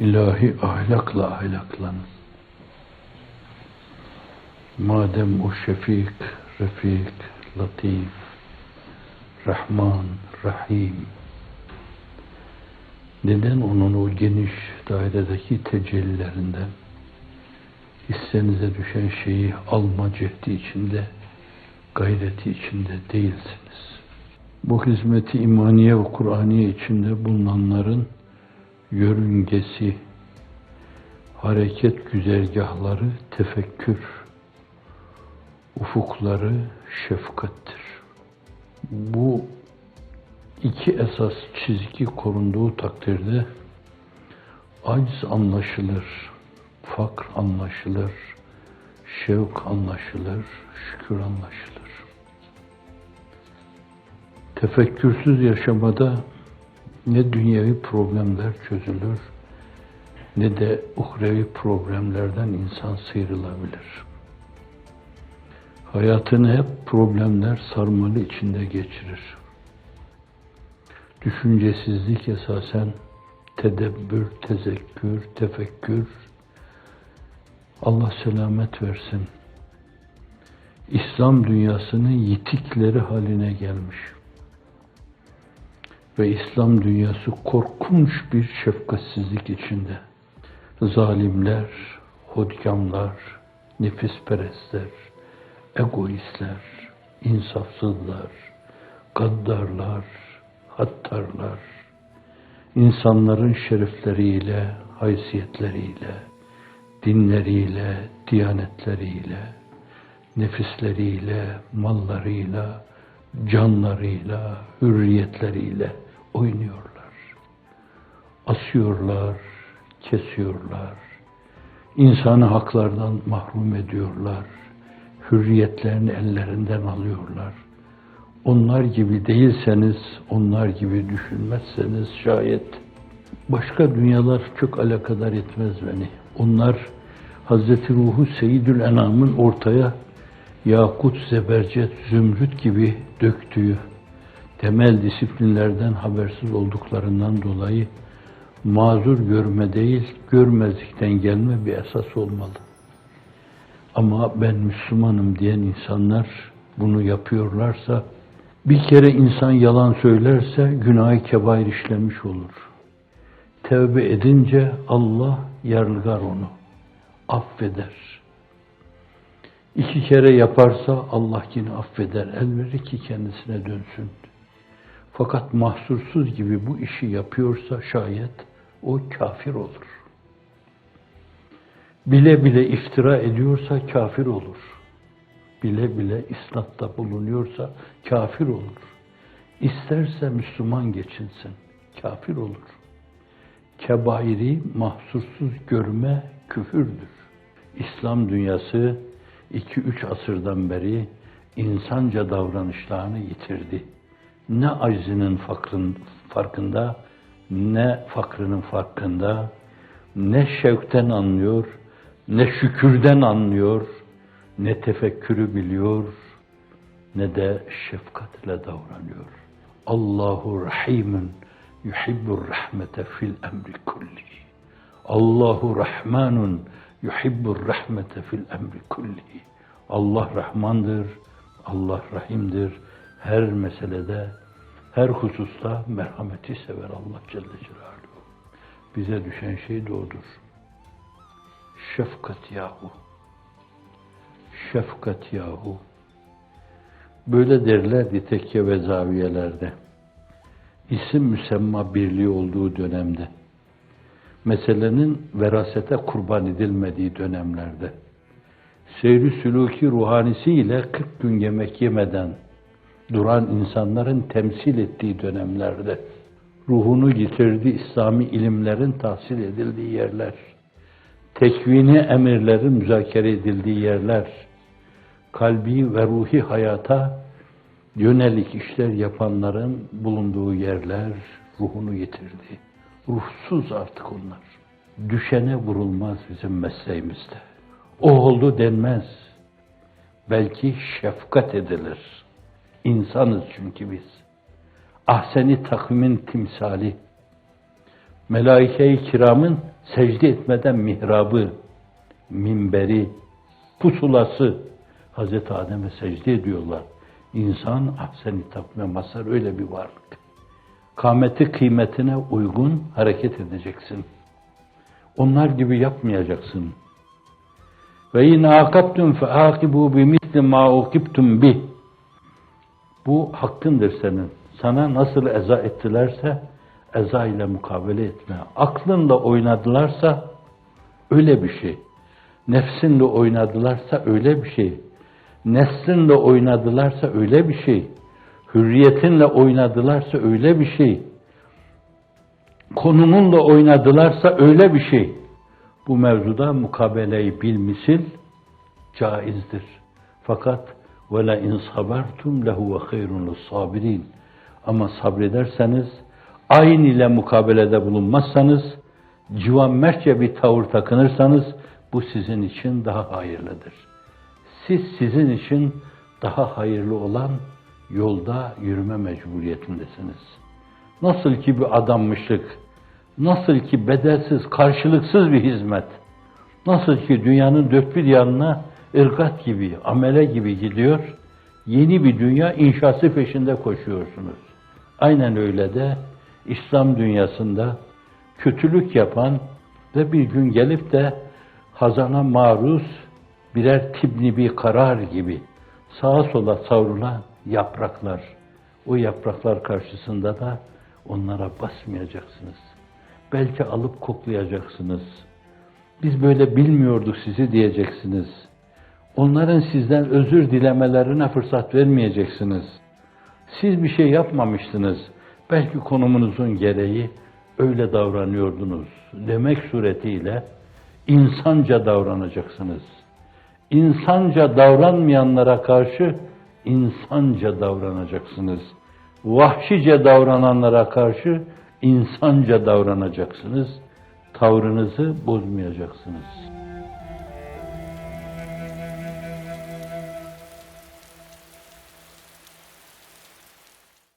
İlahi ahlakla ahlaklan. Madem o şefik, refik, latif, Rahman, Rahim. Neden onun o geniş dairedeki tecellilerinden hissenize düşen şeyi alma cehdi içinde, gayreti içinde değilsiniz? Bu hizmeti imaniye ve Kur'aniye içinde bulunanların yörüngesi, hareket güzergahları tefekkür, ufukları şefkattir. Bu iki esas çizgi korunduğu takdirde aciz anlaşılır, fakr anlaşılır, şevk anlaşılır, şükür anlaşılır. Tefekkürsüz yaşamada ne dünyevi problemler çözülür, ne de uhrevi problemlerden insan sıyrılabilir. Hayatını hep problemler sarmalı içinde geçirir. Düşüncesizlik esasen tedebbür, tezekkür, tefekkür, Allah selamet versin. İslam dünyasının yitikleri haline gelmiş. Ve İslam dünyası korkunç bir şefkatsizlik içinde. Zalimler, hodgamlar, nefisperestler, egoistler, insafsızlar, gaddarlar, hattarlar, insanların şerefleriyle, haysiyetleriyle, dinleriyle, diyanetleriyle, nefisleriyle, mallarıyla, canlarıyla, hürriyetleriyle oynuyorlar. Asıyorlar, kesiyorlar, insanı haklardan mahrum ediyorlar, hürriyetlerini ellerinden alıyorlar. Onlar gibi değilseniz, onlar gibi düşünmezseniz şayet başka dünyalar çok alakadar etmez beni. Onlar Hazreti Ruhu Seyyidül Enam'ın ortaya yakut, zebercet, zümrüt gibi döktüğü temel disiplinlerden habersiz olduklarından dolayı mazur görme değil, görmezlikten gelme bir esas olmalı. Ama ben Müslümanım diyen insanlar bunu yapıyorlarsa, bir kere insan yalan söylerse günah-ı kebair işlemiş olur. Tevbe edince Allah yarlıgar onu, affeder. İki kere yaparsa Allah yine affeder, el verir ki kendisine dönsün. Fakat mahsursuz gibi bu işi yapıyorsa şayet o kafir olur. Bile bile iftira ediyorsa kafir olur. Bile bile isnatta bulunuyorsa kafir olur. İsterse Müslüman geçinsin, kafir olur. Kebairi mahsursuz görme küfürdür. İslam dünyası iki üç asırdan beri insanca davranışlarını yitirdi. Ne aczinin fakrın farkında, ne fakrının farkında, ne şevkten anlıyor, ne şükürden anlıyor, ne tefekkürü biliyor, ne de şefkatle davranıyor. Allahu Rahimun yuhibbur rahmete fil emri kulli. Allahu Rahmanun yuhibbur rahmete fil emri kulli. Allah Rahmandır, Allah Rahim'dir. Her meselede, her hususta merhameti sever Allah Celle Celaluhu. Bize düşen şey de odur. Şefkat yahu. Şefkat yahu. Böyle derlerdi tekke ve zaviyelerde. İsim müsemma birliği olduğu dönemde. Meselenin verasete kurban edilmediği dönemlerde. Seyri sülûki ruhanisiyle 40 gün yemek yemeden duran insanların temsil ettiği dönemlerde ruhunu yitirdiği İslami ilimlerin tahsil edildiği yerler, tekvini emirlerin müzakere edildiği yerler, kalbi ve ruhi hayata yönelik işler yapanların bulunduğu yerler ruhunu yitirdi. Ruhsuz artık onlar. Düşene vurulmaz bizim mesleğimizde. O oldu denmez. Belki şefkat edilir. İnsanız çünkü biz. Ahseni takvimin timsali. Melaike-i kiramın secde etmeden mihrabı, minberi, pusulası Hazreti Adem'e secde ediyorlar. İnsan ahsen-i takvime mazhar öyle bir varlık. Kâmeti kıymetine uygun hareket edeceksin. Onlar gibi yapmayacaksın. Ve in akabtum fe akibu bi misli ma ukibtum bi. Bu hakkındır senin. Sana nasıl eza ettilerse eza ile mukabele etme. Aklınla oynadılarsa öyle bir şey. Nefsinle oynadılarsa öyle bir şey. Neslinle oynadılarsa öyle bir şey. Hürriyetinle oynadılarsa öyle bir şey. Konumunla oynadılarsa öyle bir şey. Bu mevzuda mukabeleyi bilmisil caizdir. Fakat in sabertum lehu ve hayrun sabirin. Ama sabrederseniz, ayin ile mukabelede bulunmazsanız, civan mertçe bir tavır takınırsanız, bu sizin için daha hayırlıdır. Siz sizin için daha hayırlı olan yolda yürüme mecburiyetindesiniz. Nasıl ki bir adanmışlık, nasıl ki bedelsiz, karşılıksız bir hizmet, nasıl ki dünyanın dört bir yanına ırgat gibi, amele gibi gidiyor, yeni bir dünya inşası peşinde koşuyorsunuz. Aynen öyle de İslam dünyasında kötülük yapan ve bir gün gelip de hazana maruz birer tibni bir karar gibi sağa sola savrulan yapraklar. O yapraklar karşısında da onlara basmayacaksınız. Belki alıp koklayacaksınız. Biz böyle bilmiyorduk sizi diyeceksiniz. Onların sizden özür dilemelerine fırsat vermeyeceksiniz. Siz bir şey yapmamıştınız. Belki konumunuzun gereği öyle davranıyordunuz demek suretiyle insanca davranacaksınız. İnsanca davranmayanlara karşı insanca davranacaksınız. Vahşice davrananlara karşı insanca davranacaksınız. Tavrınızı bozmayacaksınız.